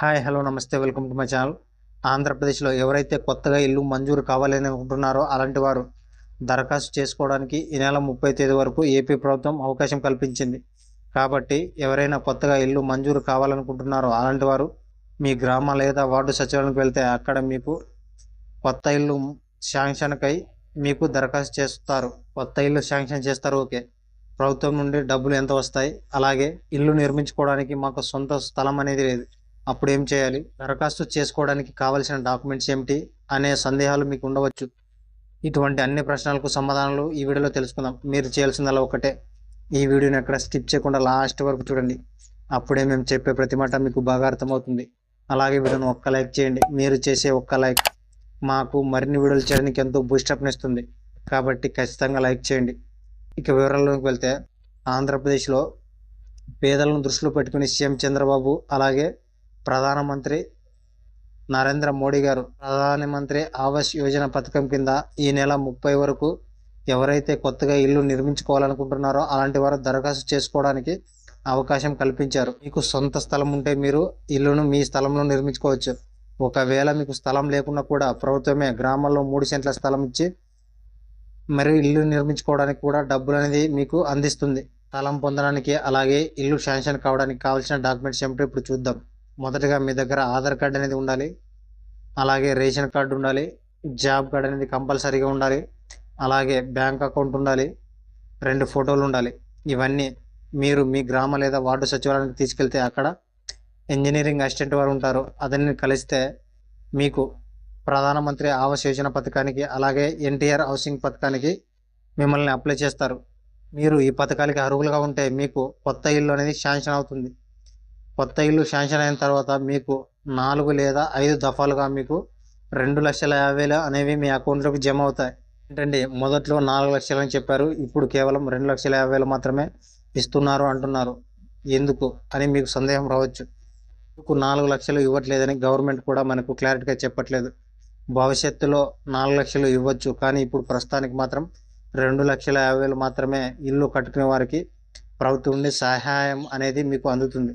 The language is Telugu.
హాయ్ హలో నమస్తే వెల్కమ్ టు మై ఛానల్. ఆంధ్రప్రదేశ్లో ఎవరైతే కొత్తగా ఇల్లు మంజూరు కావాలని అనుకుంటున్నారో అలాంటి వారు దరఖాస్తు చేసుకోవడానికి ఈ నెల ముప్పై తేదీ వరకు ఏపీ ప్రభుత్వం అవకాశం కల్పించింది. కాబట్టి ఎవరైనా కొత్తగా ఇల్లు మంజూరు కావాలనుకుంటున్నారో అలాంటి వారు మీ గ్రామ లేదా వార్డు సచివాలయానికి వెళ్తే అక్కడ మీకు కొత్త ఇల్లు శాంక్షన్కై మీకు దరఖాస్తు చేస్తారు. కొత్త ఇల్లు శాంక్షన్ చేస్తారు ఓకే. ప్రభుత్వం నుండి డబ్బులు ఎంత వస్తాయి? అలాగే ఇల్లు నిర్మించుకోవడానికి మాకు సొంత స్థలం అనేది లేదు. అప్పుడు ఏం చేయాలి? దరఖాస్తు చేసుకోవడానికి కావలసిన డాక్యుమెంట్స్ ఏమిటి? అనే సందేహాలు మీకు ఉండవచ్చు. ఇటువంటి అన్ని ప్రశ్నలకు సమాధానాలు ఈ వీడియోలో తెలుసుకుందాం. మీరు చేయాల్సిందల్లా ఒకటే. ఈ వీడియోని ఎక్కడ స్కిప్ చేయకుండా లాస్ట్ వరకు చూడండి. అప్పుడే మేము చెప్పే ప్రతి మాట మీకు బాగా అర్థమవుతుంది. అలాగే వీడియోని ఒక్క లైక్ చేయండి. మీరు చేసే ఒక్క లైక్ మాకు మరిన్ని వీడియోలు చేయడానికి ఎంతో బూస్టప్నిస్తుంది కాబట్టి ఖచ్చితంగా లైక్ చేయండి. ఇక వివరాల్లోకి వెళ్తే ఆంధ్రప్రదేశ్లో పేదలను దృష్టిలో పెట్టుకుని సీఎం చంద్రబాబు అలాగే ప్రధానమంత్రి నరేంద్ర మోడీ గారు. ప్రధానమంత్రి ఆవాస్ యోజన పథకం కింద ఈ నెల ముప్పై వరకు ఎవరైతే కొత్తగా ఇల్లు నిర్మించుకోవాలనుకుంటున్నారో అలాంటి వారు దరఖాస్తు చేసుకోవడానికి అవకాశం కల్పించారు. మీకు సొంత స్థలం ఉంటే మీరు ఇల్లును మీ స్థలంలో నిర్మించుకోవచ్చు. ఒకవేళ మీకు స్థలం లేకున్నా కూడా ప్రభుత్వమే గ్రామాల్లో మూడు సెంట్ల స్థలం ఇచ్చి మరి ఇల్లు నిర్మించుకోవడానికి కూడా డబ్బులు అనేది మీకు అందిస్తుంది. స్థలం పొందడానికి అలాగే ఇల్లు శాంక్షన్ కావడానికి కావాల్సిన డాక్యుమెంట్స్ ఏమిటో ఇప్పుడు చూద్దాం. మొదటగా మీ దగ్గర ఆధార్ కార్డు అనేది ఉండాలి. అలాగే రేషన్ కార్డు ఉండాలి. జాబ్ కార్డు అనేది కంపల్సరీగా ఉండాలి. అలాగే బ్యాంక్ అకౌంట్ ఉండాలి. రెండు ఫోటోలు ఉండాలి. ఇవన్నీ మీరు మీ గ్రామ లేదా వార్డు సచివాలయానికి తీసుకెళ్తే అక్కడ ఇంజనీరింగ్ అసిస్టెంట్ వారు ఉంటారు. అతన్ని కలిస్తే మీకు ప్రధానమంత్రి ఆవాస్ యోజన పథకానికి అలాగే ఎన్టీఆర్ హౌసింగ్ పథకానికి మిమ్మల్ని అప్లై చేస్తారు. మీరు ఈ పథకాలకి అర్హులుగా ఉంటే మీకు కొత్త ఇల్లు అనేది శాంక్షన్ అవుతుంది. కొత్త ఇల్లు శాంక్షన్ అయిన తర్వాత మీకు నాలుగు లేదా ఐదు దఫాలుగా మీకు రెండు లక్షల యాభై వేలు అనేవి మీ అకౌంట్లోకి జమ అవుతాయి. ఏంటంటే మొదట్లో నాలుగు లక్షలు అని చెప్పారు. ఇప్పుడు కేవలం రెండు లక్షల యాభై మాత్రమే ఇస్తున్నారు అంటున్నారు. ఎందుకు? అని మీకు సందేహం రావచ్చు. మీకు నాలుగు లక్షలు ఇవ్వట్లేదని గవర్నమెంట్ కూడా మనకు క్లారిటీగా చెప్పట్లేదు. భవిష్యత్తులో నాలుగు లక్షలు ఇవ్వచ్చు. కానీ ఇప్పుడు ప్రస్తుతానికి మాత్రం రెండు లక్షల యాభై వేలు మాత్రమే ఇల్లు కట్టుకునే వారికి ప్రభుత్వం నుండి సహాయం అనేది మీకు అందుతుంది.